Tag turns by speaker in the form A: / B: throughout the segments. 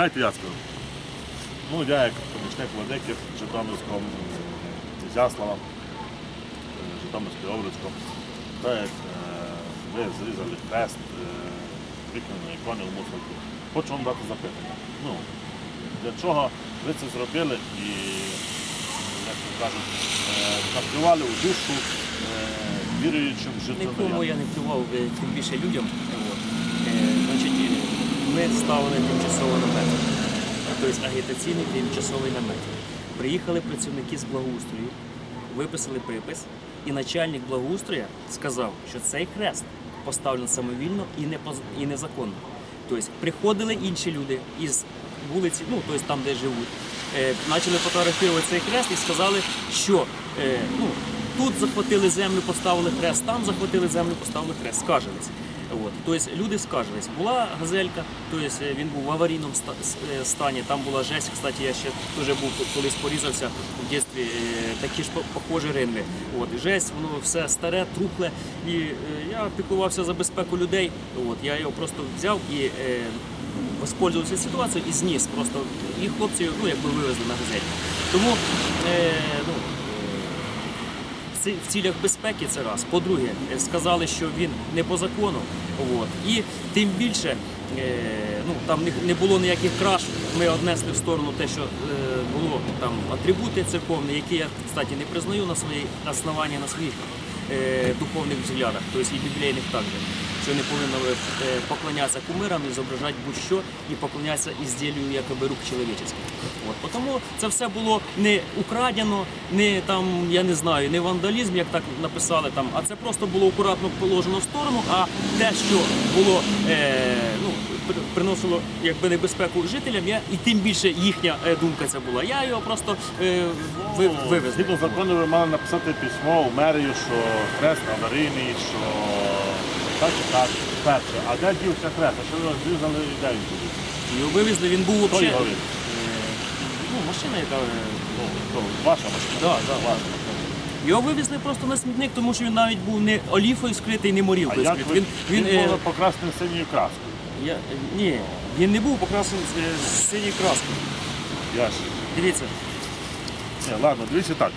A: Дайте я. Ну, я як помічник владики Житомирського Зяслава, е, Житомирського Овруцького, так як е, ви зрізали хрест, е, викинули ікони в мусорку, хочу вам дати запитання. Ну, для чого ви це зробили і, як то кажуть, е, накривали у душу е, віруючим
B: Нікому
A: житомирянам?
B: я не плював, е, тим більше людям. От. Ми ставили тимчасово намет. Тобто агітаційний тимчасовий намет. Приїхали працівники з благоустрою, виписали припис, і начальник благоустрою сказав, що цей хрест поставлений самовільно і, не і незаконно. Тобто приходили інші люди із вулиці, ну тобто там, де живуть, е, почали фотографувати цей хрест і сказали, що е, ну, тут захватили землю, поставили хрест, там захватили землю, поставили хрест, скаржились. От. Тобто люди скаржились. Була газелька, тобто він був в аварійному е, стані, там була жесть. Кстати, я ще теж був колись порізався в дитинстві, е, такі ж похожі ринви. От. Жесть, воно все старе, трухле. І е, я піклувався за безпеку людей. От. Я його просто взяв і воспользувався ситуацією і зніс просто. І хлопці ну, якби вивезли на газель. Тому е, в цілях безпеки це раз. По-друге, е, сказали, що він не по закону. От. І тим більше е, ну, там не, було ніяких краж. Ми однесли в сторону те, що е, було там атрибути церковні, які я, кстати, не признаю на своїй основанні, на своїх духовних взглядах, тобто і біблійних також. Що не повинно е, поклонятися кумирам зображати будь-що і поклонятися ізділію якоби рук чоловічих. От. Тому це все було не украдено, не там, я не знаю, не вандалізм, як так написали там, а це просто було акуратно положено в сторону, а те, що було е, ну, приносило якби небезпеку жителям, я, і тим більше їхня е, думка ця була. Я його просто е, ви, вивез.
A: Згідно закону ви мали написати письмо в мерію, що хрест аварійний, що так і так. Перше. А де дівся хрест? Що його зрізали і де він туди?
B: Його вивезли, він був
A: Хто
B: взагалі.
A: його вивіз?
B: Ну, машина, яка. е,
A: Ну? Ваша машина?
B: Да, да, ваша. Його вивезли просто на смітник, тому що він навіть був не оліфою скритий, не
A: А як
B: скритий.
A: ви,
B: Він,
A: він,
B: він, е,
A: було покрасний синьою краскою?
B: я, е, ні, він не був покрасений з, з синьою краскою.
A: Ясно.
B: Дивіться,
A: Ні, ладно, дивіться так.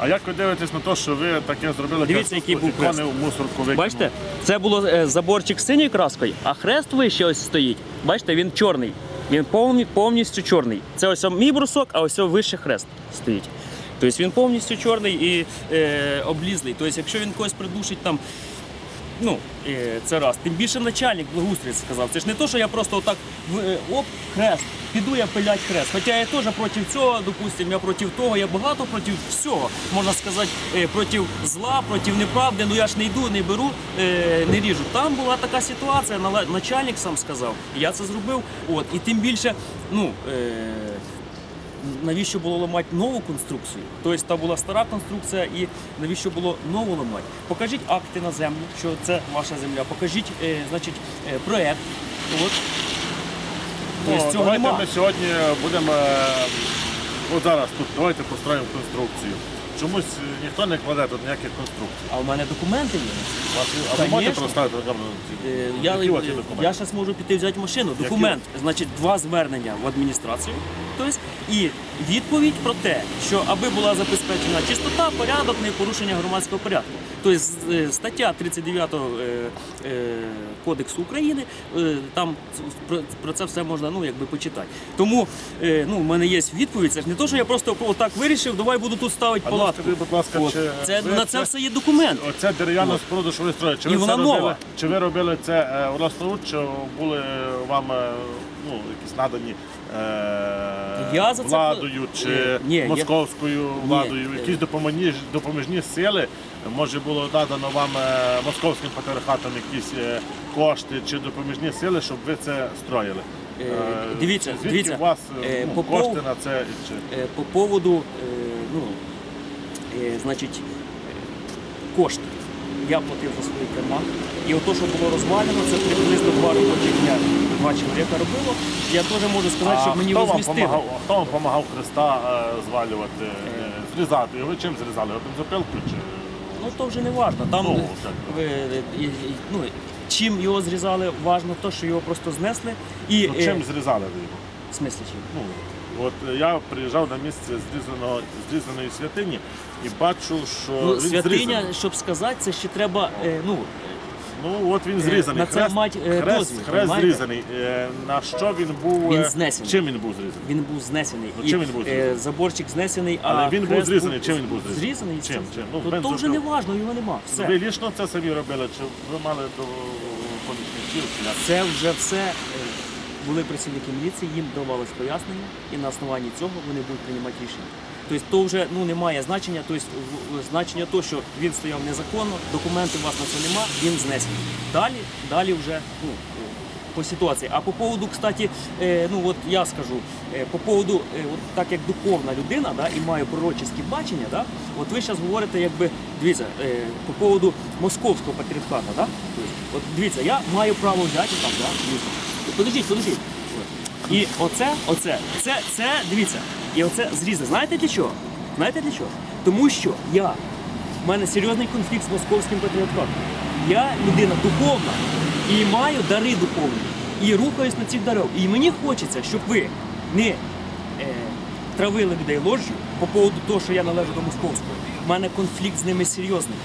A: А як ви дивитесь на те, що ви таке зробили
B: Дивіться, який був хрест.
A: мусорку викинули?
B: бачите, це було е, заборчик з синьою краскою, а хрест вище ось стоїть. Бачите, він чорний. Він повні, повністю чорний. Це ось мій брусок, а ось вище хрест стоїть. Тобто він повністю чорний і е, облізлий. Тобто, якщо він когось придушить там. Ну, е, це раз. Тим більше начальник благоустрій сказав. Це ж не то, що я просто отак в- е, оп, хрест, піду я пилять хрест. Хоча я теж проти цього, допустимо, я проти того, я багато проти всього, можна сказати, е, проти зла, проти неправди. Ну я ж не йду, не беру, е, не ріжу. Там була така ситуація, начальник сам сказав, я це зробив. От, і тим більше, ну. Е, навіщо було ламати нову конструкцію? Тобто та була стара конструкція, і навіщо було нову ламати? Покажіть акти на землю, що це ваша земля. Покажіть, е, значить, проект. От.
A: Ну,
B: Тобто цього
A: давайте
B: нема.
A: ми сьогодні будемо. е, От зараз тут давайте построїмо конструкцію. Чомусь е, ніхто не кладе тут ніяких конструкцій.
B: А у мене документи є.
A: У вас є- А ви можете
B: Конечно.
A: проставити на камеру?
B: Е, Я,
A: Які у вас є документи?
B: я зараз можу піти взяти машину. Документ, значить, два звернення в адміністрацію. Тобто, і відповідь про те, що аби була забезпечена чистота, порядок, не порушення громадського порядку. Тобто е, стаття 39 е, е, Кодексу України, е, там про, це все можна ну, якби, почитати. Тому е, ну, в мене є відповідь. Це ж не те, що я просто отак вирішив, давай буду тут ставити
A: ну,
B: палатку.
A: скажіть, будь ласка,
B: От.
A: чи
B: Це,
A: ви
B: на
A: це-
B: все є документ.
A: Оце дерев'яна споруда, що ви строїте. Чи ви це робили? Чи ви робили це е, власноруч, чи були вам е, ну, якісь надані е,
B: Я за це
A: владою чи
B: Е, ні, я-
A: московською владою?
B: е,
A: Якісь допоміжні, допоміжні сили? Може було надано вам е, московським патріархатом якісь е, кошти чи допоміжні сили, щоб ви це строїли?
B: Е,
A: Е,
B: дивіться,
A: звідки
B: дивіться,
A: у вас е,
B: е,
A: ну,
B: по
A: кошти
B: пов-
A: на це? Чи...
B: Е, По поводу, е, ну, е, значить, е, кошти. Я платив за свої карман. І ото, що було розвалено, це приблизно два робочих дня. Два чоловіка робило. Я теж можу сказати, що мені
A: хто вам
B: возмістили.
A: помагав, хто вам допомагав Христа е, звалювати, е, зрізати? його? Ви чим зрізали? Ви бензопилкою чи?
B: Ну то вже не важно. Там,
A: Ну,
B: е,
A: так.
B: е, ну, чим його зрізали, важно те, що його просто знесли. І,
A: Ну,
B: е,
A: чим зрізали ви його?
B: В смислі чим?
A: Ну, от е, я приїжджав на місце зрізаного, зрізаної святині і бачу, що
B: Ну,
A: він
B: святиня,
A: зрізаний.
B: щоб сказати, це ще треба. Е, ну,
A: Ну от він зрізаний.
B: на це
A: хрест,
B: мать, е,
A: хрест,
B: дозвіл,
A: хрест зрізаний. Е, На що він був?
B: Він
A: е,
B: знесений.
A: Чим він був зрізаний?
B: він був знесений.
A: Ну, чим він був
B: Е,
A: зрізаний?
B: заборчик знесений,
A: Але він був
B: хрест
A: зрізаний. Чим він був зрізаний?
B: Зрізаний?
A: Чим? Чим? Ну,
B: Ну,
A: він
B: то вже
A: зробив.
B: не важно, його нема. Все.
A: Ви лічно це самі робили, чи ви мали до помічників? чи як?
B: Це вже все е, були працівники міліції, їм давалось пояснення, і на основанні цього вони будуть приймати рішення. Тобто то вже ну, немає значення, тобто значення то, що він стояв незаконно, документів у вас на це нема, він знесений. Далі, далі вже ну, по ситуації. А по поводу, кстати, е, ну от я скажу, е, по поводу, е, от так як духовна людина, да, і маю пророчеське бачення, да, от ви зараз говорите, якби, дивіться, по поводу московського патріархату, да? От дивіться, я маю право взяти там, да, дивіться. Подождіть, подождіть. І оце, оце, це, це, дивіться, і оце зрізи. Знаєте для чого? Знаєте для чого? Тому що я, в мене серйозний конфлікт з московським патріархатом. Я людина духовна і маю дари духовні. І рухаюсь на цих дарах. І мені хочеться, щоб ви не е, травили людей ложжю по поводу того, що я належу до московського. У мене конфлікт з ними серйозний.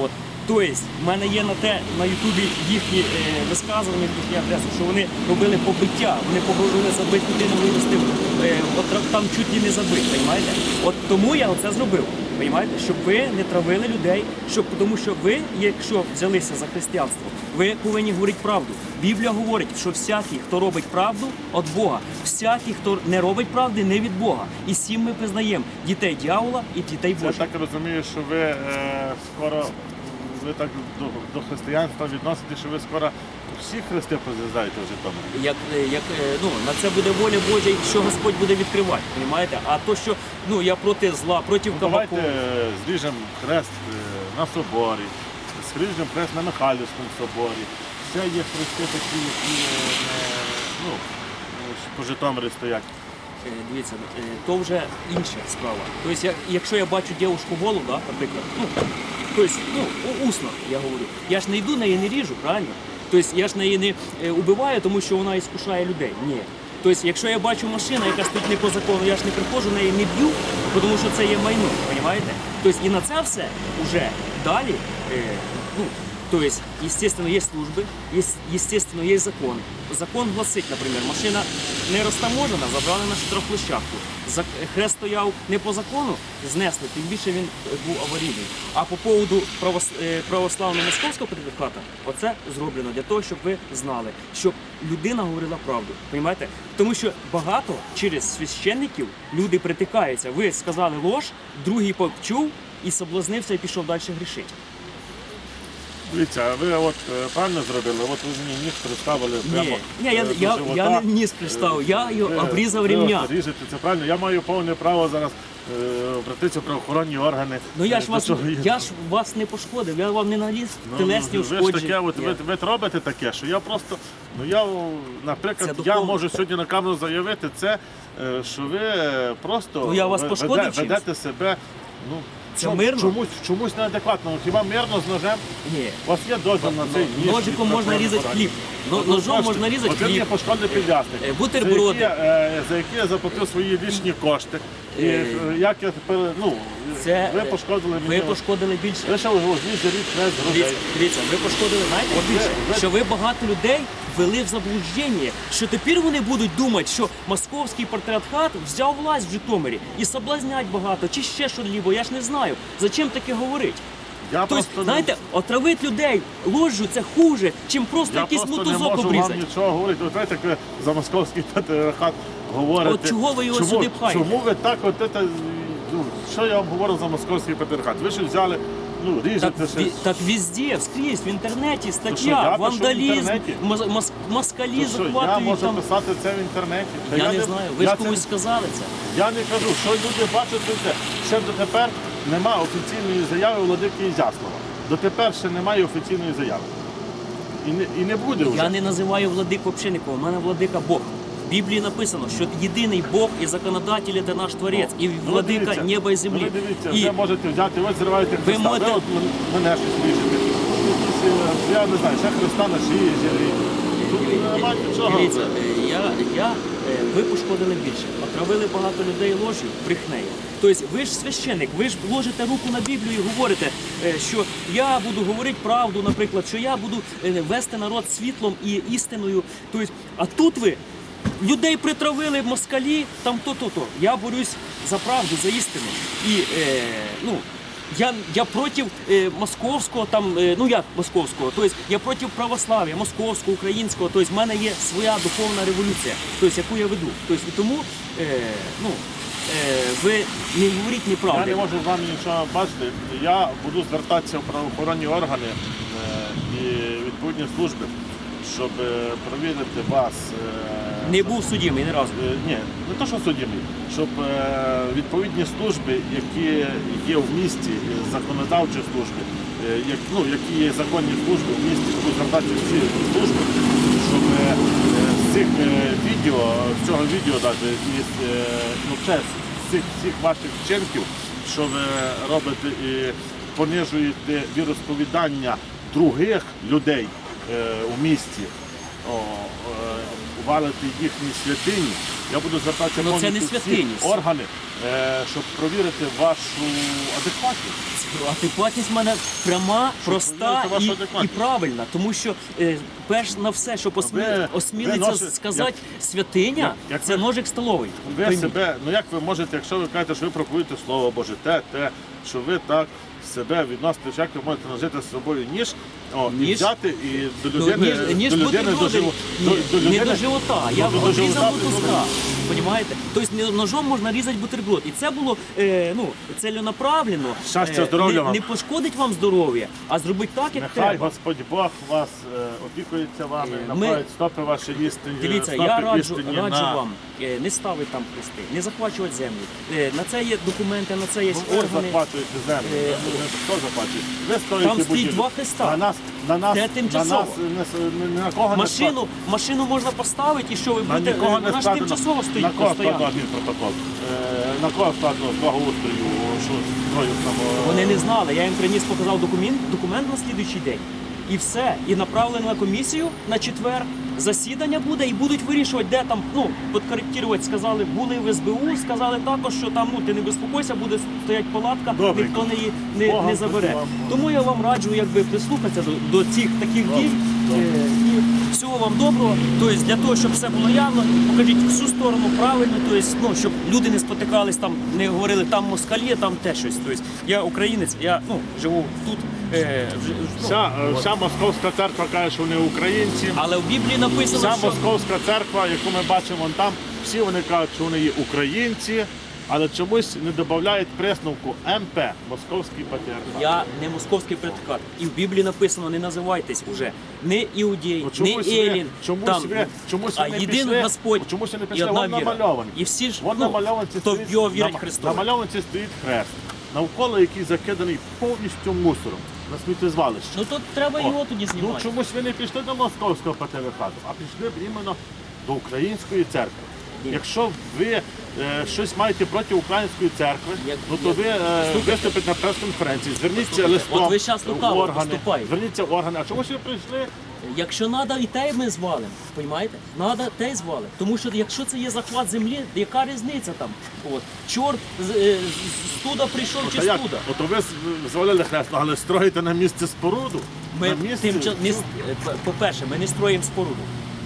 B: От. Тобто, в мене є на те на Ютубі їхні е, висказування, їхні адреси, що вони робили побиття, вони погрожували забити людину, вивезти е, от там чуть ли не забити, розумієте? От тому я оце зробив. Понімаєте? Щоб ви не травили людей, щоб тому що ви, якщо взялися за християнство, ви повинні говорити правду. Біблія говорить, що всякий, хто робить правду, від Бога, всякий, хто не робить правди, не від Бога. І всім ми пизнаємо дітей дьявола і дітей
A: Я так розумію, що ви е, скоро ви так до, до християнства відносите, що ви скоро всі хрести позрізаєте в Житомирі.
B: Як, е, як е, ну на це буде воля Божа, що Господь буде відкривати, розумієте? А то, що ну я проти зла, проти
A: Давайте
B: кабаку.
A: е, зріжемо хрест е, на соборі, зріжемо хрест на Михайлівському соборі. Ще є хрести такі, які е, не, ну, е, по Житомирі стоять.
B: Е, Дивіться, е, то вже інша справа. Тобто, як, якщо я бачу дівчинку голу, да, наприклад, ну, тобто, ну, усно, я говорю, я ж не йду, неї не ріжу, правильно? Тобто я ж неї не е, убиваю, тому що вона іскушає людей. Ні. Тобто, якщо я бачу машину, яка стоїть не по закону, я ж не приходжу, неї не б'ю, тому що це є майно, розумієте? Тобто і на це все вже далі, ну, то есть, естественно, есть службы, есть, естественно, есть закон. Закон гласить, наприклад, машина не розтаможена, забрали на штрафплощадку. Хрест стояв не по закону, знесли, тим більше він е, був аварійний. А по поводу е, православного московського патріархата, оце зроблено для того, щоб ви знали, щоб людина говорила правду. Понімаєте? Тому що багато через священників люди притикаються. Ви сказали лож, другий почув і соблазнився і пішов далі грішити.
A: Дивіться, а ви от е, правильно зробили, от ви мені ніг приставили прямо.
B: Ні, ні, я,
A: е, до
B: я,
A: живота.
B: я не ніс приставив, я його
A: Ви-
B: обрізав
A: ви
B: рівня.
A: от Ріжете, це правильно. Я маю повне право зараз е, обратитися в правоохоронні органи.
B: Ну я
A: Е,
B: ж
A: до
B: вас,
A: цього
B: я ж вас не пошкодив, я вам не наніс
A: Ну,
B: телесні
A: ви ж таке,
B: ушкодження.
A: от, ви, ви робите таке, що я просто, ну я, о, наприклад,
B: Це
A: я
B: духовно.
A: можу сьогодні на камеру заявити це, е, що ви е, просто
B: Ну, я вас пошкодив
A: веде-
B: чимось?
A: ведете себе, ну,
B: Це
A: чом-
B: мирно?
A: чомусь, чомусь неадекватно. Хіба мирно з ножем?
B: Ні.
A: У вас є дозвіл на цей ніж?
B: Ножиком можна різати хліб. Но- Ножом можна різати
A: мені
B: хліб.
A: пошкодили підлясник.
B: Е, бутерброди.
A: За які, е, за які я заплатив свої лічні кошти. І
B: Е,
A: е, як я тепер, ну,
B: Це
A: ви
B: е,
A: пошкодили
B: ви пошкодили більше.
A: Ви ще возьміть заріть хрест з
B: Дивіться, ви пошкодили, знаєте, більше,
A: ви-
B: що ви багато людей ввели в заблуждення, що тепер вони будуть думати, що московський патріархат взяв власть в Житомирі і соблазнять багато, чи ще що-либо, я ж не знаю. Зачем таке говорить?
A: Я
B: Тобто,
A: просто
B: знаєте, отравити людей ложжу це хуже, чим просто
A: Я
B: якийсь
A: просто не
B: мотузок
A: можу
B: обрізати.
A: вам нічого говорити. От знаєте, як ви за московський патріархат говорите.
B: От чого ви його
A: чому,
B: сюди пхаєте?
A: Чому ви так от це, ну, що я вам говорю за московський патріархат? Ви ж взяли, ну,
B: Так,
A: ріжете
B: ві-
A: щось.
B: так везде, вскрізь, в інтернеті
A: що, я
B: стаття,
A: пишу в
B: вандалізм,
A: інтернеті?
B: мос- мос- москалі
A: що, я
B: захватують
A: можу
B: там.
A: писати це в інтернеті. Та
B: Я не знаю, ви
A: я
B: ж
A: це-
B: комусь сказали це.
A: Я не кажу, що люди бачать це. Ще дотепер немає офіційної заяви владики Ізяслава. Дотепер ще немає офіційної заяви. І не, і не буде вже.
B: Я не називаю владик взагалі нікого, у мене владика Бог. В Біблії написано, що єдиний Бог і законодатель це наш Творець, і
A: Ну,
B: владика
A: дивіться,
B: неба і
A: ну,
B: землі.
A: Ви дивіться,
B: І
A: ви можете взяти, ви зриваєте Христа, ви,
B: можете-
A: от мене щось. Якісь, е, Я не знаю, ще Христа на шиї зірвіть. Тут немає нічого.
B: Дивіться, е, я, я, е, ви пошкодили більше, отравили багато людей ложю, брехнею. Тобто ви ж священик, ви ж ложите руку на Біблію і говорите, е, що я буду говорити правду, наприклад, що я буду е, вести народ світлом і істиною. Тобто, а тут ви людей притравили в москалі, там то-то-то. Я борюсь за правду, за істину. І е, ну, я, я проти е, московського, там, е, ну як московського, тобто я проти православ'я, московського, українського, тобто в мене є своя духовна революція, тобто, яку я веду. Тобто, і тому е, ну, ви не говоріть
A: Я не можу з вами нічого бачити. Я буду звертатися в правоохоронні органи е, і відповідні служби, щоб провірити перевірити вас. е,
B: Не був судімий ні разу.
A: Е, Ні, не то, що судімий, щоб е, відповідні служби, які є в місті, е, законодавчі служби, е, як, ну, які є законні служби в місті, будуть звертатися всі служби, щоб е, з цих е, відео, з цього відео навіть, із е, ну, ще з цих всіх ваших вчинків, що ви робите і понижуєте віросповідання других людей е, у місті. Е, їхні святині. Я буду звертатися
B: Ну, це не
A: повністю всі
B: святині.
A: органи, е, щоб провірити вашу адекватність.
B: Адекватність в мене пряма, проста і, і
A: адекватність.
B: правильна, тому що е, перш на все, щоб осмі...
A: Ви-
B: осмілиться
A: ви носите-
B: сказати святиня,
A: як
B: це
A: ви-
B: ножик столовий.
A: Ви
B: Пойміть.
A: себе, ну як ви можете, якщо ви кажете, що ви проповідуєте Слово Боже, те, те, що ви так себе відносите, як ви можете нажити з собою ніж, о, і
B: Ніж?
A: взяти і до
B: Ну,
A: людини,
B: ніж, ніж
A: до людини до,
B: ні,
A: до, до
B: не
A: людини,
B: до живота, я
A: до
B: обрізав
A: живота
B: мотузка. Понімаєте? Тобто ножом можна різати бутерброд. І це було е, ну, целенаправлено.
A: Щастя,
B: Е,
A: здоров'я
B: не,
A: вам.
B: не пошкодить вам здоров'я, а зробити так, як
A: Нехай
B: треба.
A: Господь Бог вас е, опікується вами,
B: Е, ми-
A: направить стопи ваші істині.
B: Дивіться,
A: стопи
B: я раджу,
A: істині
B: раджу
A: на...
B: вам е, не ставити там хрести, не захвачувати землю. Е, На це є документи, на це є
A: Ну, ви
B: органи.
A: захватуєте землю.
B: Е,
A: Хто захватує? Ви стоїте
B: Там стоїть
A: будівлю.
B: два хреста.
A: На нас, на нас,
B: Це
A: на
B: тимчасово.
A: нас не, с- не, на кого
B: Машину,
A: не
B: машину можна поставити і що ви
A: На
B: будете.
A: нікого не
B: Вона ж
A: складено.
B: тимчасово стоїть
A: на кого складно адмінпротокол? Е, на кого складно благоустрою, що там? е,
B: Вони не знали. Я їм приніс, показав документ, документ на слідуючий день. І все. І направлено на комісію на четвер. Засідання буде і будуть вирішувати, де там, ну, підкоректувати, сказали, були в СБУ, сказали також, що там ну, ти не безпокойся, буде стоять палатка,
A: Добре.
B: ніхто не, її не, не забере. Тому я вам раджу якби прислухатися до, до цих таких дій. Е, І всього вам доброго. Тобто для того, щоб все було явно, покажіть всю сторону правильно, тобто, ну, щоб люди не спотикались, там не говорили там москалі, там те щось. Тобто я українець, я ну, живу тут. Е, вже- ну,
A: Вся, е, вся московська церква каже, що вони українці.
B: але в Біблії написано,
A: Вся
B: що
A: московська церква, яку ми бачимо вон там, всі вони кажуть, що вони є українці, але чомусь не додають присновку МП, Московський патріархат.
B: я не московський предикат. І в Біблії написано, не називайтесь уже не іудей,
A: Ну,
B: не
A: чомусь ви-
B: Елін.
A: чомусь
B: там,
A: ви- чомусь
B: а
A: не
B: єдиний
A: пішли-
B: Господь
A: чомусь ви не
B: і
A: пішли,
B: одна
A: вон
B: віра.
A: намальовані.
B: І всі ж
A: Вон
B: ну,
A: на мальованці
B: хто в його вірить
A: на,
B: Христос.
A: на мальованці стоїть хрест, навколо який закиданий повністю мусором на сміттєзвалище.
B: Ну то треба його тоді
A: Ну
B: знімати.
A: чомусь ви не пішли до московського патріархату, а пішли б іменно до української церкви. Якщо ви е, щось маєте проти української церкви, ну то ви е, виступите на прес-конференції, зверніться листом
B: от ви щас
A: в
B: лукаво
A: органи,
B: поступаєте.
A: зверніться в органи. А чомусь ви прийшли?
B: Якщо треба, і те ми звалимо, розумієте? Треба те й звалимо. Тому що якщо це є захват землі, яка різниця там? От. Чорт з, е, з- студа прийшов чи
A: Та як?
B: студа.
A: Ото ви з- звалили хрест, але строїте на місці споруду.
B: Ми
A: на місці...
B: тимча... не, с- е, п- по-перше, ми не строїмо споруду.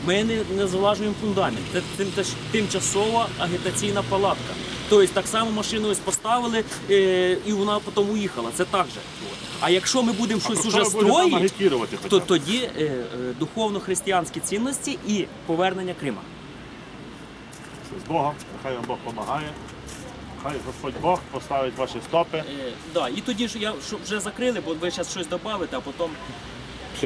B: Ми не, не залажуємо фундамент. Це тим, тимчасова агітаційна палатка. Тобто так само машину ось поставили е, і вона потім уїхала. Це так же. А якщо ми будемо щось уже строїти, то тоді е, е, духовно-християнські цінності і повернення Крима.
A: З Богом, нехай вам Бог допомагає. Хай Господь Бог поставить ваші стопи.
B: Е, да, і тоді ж я щоб вже закрили, бо ви зараз щось додавите, а потім